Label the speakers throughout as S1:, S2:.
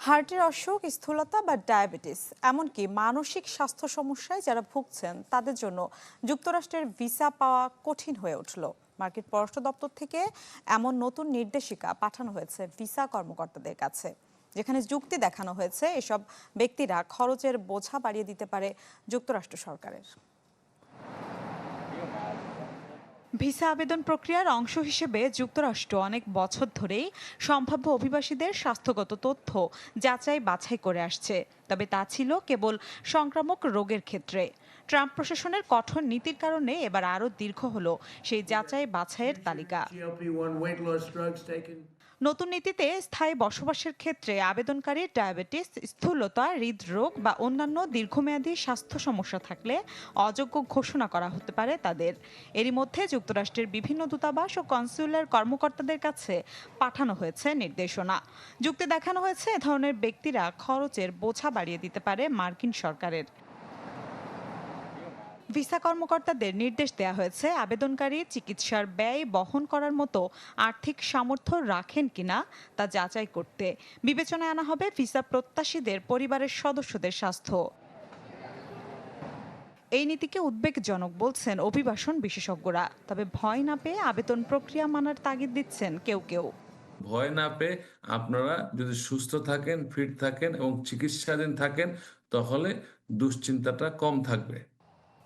S1: হার্টের অসুখ, স্থূলতা বা ডায়াবেটিস, এমনকি মানসিক স্বাস্থ্য সমস্যায় যারা ভুগছেন, তাদের জন্য যুক্তরাষ্ট্রের ভিসা পাওয়া কঠিন হয়ে উঠল। মার্কিন পররাষ্ট্র দপ্তর থেকে এমন নতুন নির্দেশিকা পাঠানো হয়েছে ভিসা কর্মকর্তাদের কাছে, যেখানে যুক্তি দেখানো হয়েছে এসব ব্যক্তিরা খরচের বোঝা বাড়িয়ে দিতে পারে যুক্তরাষ্ট্র সরকারের। ভিসা আবেদন প্রক্রিয়ার অংশ হিসেবে যুক্তরাষ্ট্র অনেক বছর ধরেই সম্ভাব্য অভিবাসীদের স্বাস্থ্যগত তথ্য যাচাই বাছাই করে আসছে। তবে তা ছিল কেবল সংক্রামক রোগের ক্ষেত্রে। ট্রাম্প প্রশাসনের কঠোর নীতির কারণে এবার আরও দীর্ঘ হলো সেই যাচাই বাছাইয়ের তালিকা
S2: GLP-1 weight loss drugs taken.
S1: নতুন নীতিতে স্থায়ী বসবাসের ক্ষেত্রে আবেদনকারী ডায়াবেটিস, স্থূলতা, হৃদরোগ বা অন্যান্য দীর্ঘমেয়াদী স্বাস্থ্য সমস্যা থাকলে অযোগ্য ঘোষণা করা হতে পারে তাদের এরই মধ্যে যুক্তরাষ্ট্রের বিভিন্ন দূতাবাস ও কনসুলার কর্মকর্তাদের কাছে পাঠানো হয়েছে নির্দেশনা যুক্তি দেখানো হয়েছে এ ধরনের ব্যক্তিরা খরচের বোঝা বাড়িয়ে দিতে পারে মার্কিন সরকারের ভিসা কর্মকর্তাদের নির্দেশ দেওয়া হয়েছে, আবেদনকারী চিকিৎসার ব্যয় বহন করার মতো আর্থিক সামর্থ্য রাখেন কিনা তা যাচাই করতে। বিবেচনায় আনা হবে ভিসা প্রত্যাশীদের পরিবারের সদস্যদের স্বাস্থ্য। এই নীতিকে উদ্বেগজনক বলছেন অভিবাসন বিশেষজ্ঞরা। তবে ভয় না পেয়ে আবেদন প্রক্রিয়া মানার তাগিদ দিচ্ছেন কেউ কেউ।
S3: ভয় না পেয়ে আপনারা যদি সুস্থ থাকেন, ফিট থাকেন এবং চিকিৎসাধীন থাকেন, তাহলে দুশ্চিন্তাটা কম থাকবে।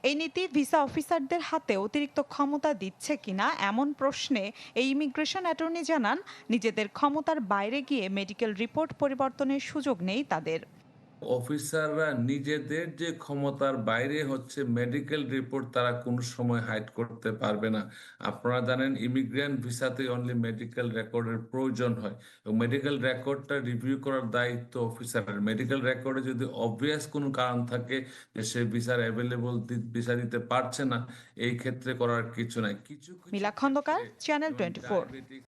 S1: এই নীতি ভিসা অফিসারদের হাতে অতিরিক্ত ক্ষমতা দিচ্ছে কিনা এমন প্রশ্নে এই ইমিগ্রেশন অ্যাটর্নি জানান, নিজেদের ক্ষমতার বাইরে গিয়ে মেডিকেল রিপোর্ট পরিবর্তনের সুযোগ নেই তাদের।
S3: অফিসাররা নিজেদের যে ক্ষমতার বাইরে হচ্ছে মেডিকেল রিপোর্ট তারা কোনো সময় হাইড করতে পারবে না। আপনারা জানেন ইমিগ্রেন্ট ভিসাতে অনলি মেডিকেল রেকর্ডের প্রয়োজন হয় এবং মেডিকেল রেকর্ডটা রিভিউ করার দায়িত্ব অফিসারের। মেডিকেল রেকর্ডে যদি অবভিয়াস কোনো কারণ থাকে যে সে ভিসার অ্যাভেলেবল ভিসা দিতে পারছে না এই ক্ষেত্রে করার কিছু নাই। কিছু
S1: মিলা খন্দকার, চ্যানেল
S3: যেমন
S1: 24
S3: diabetic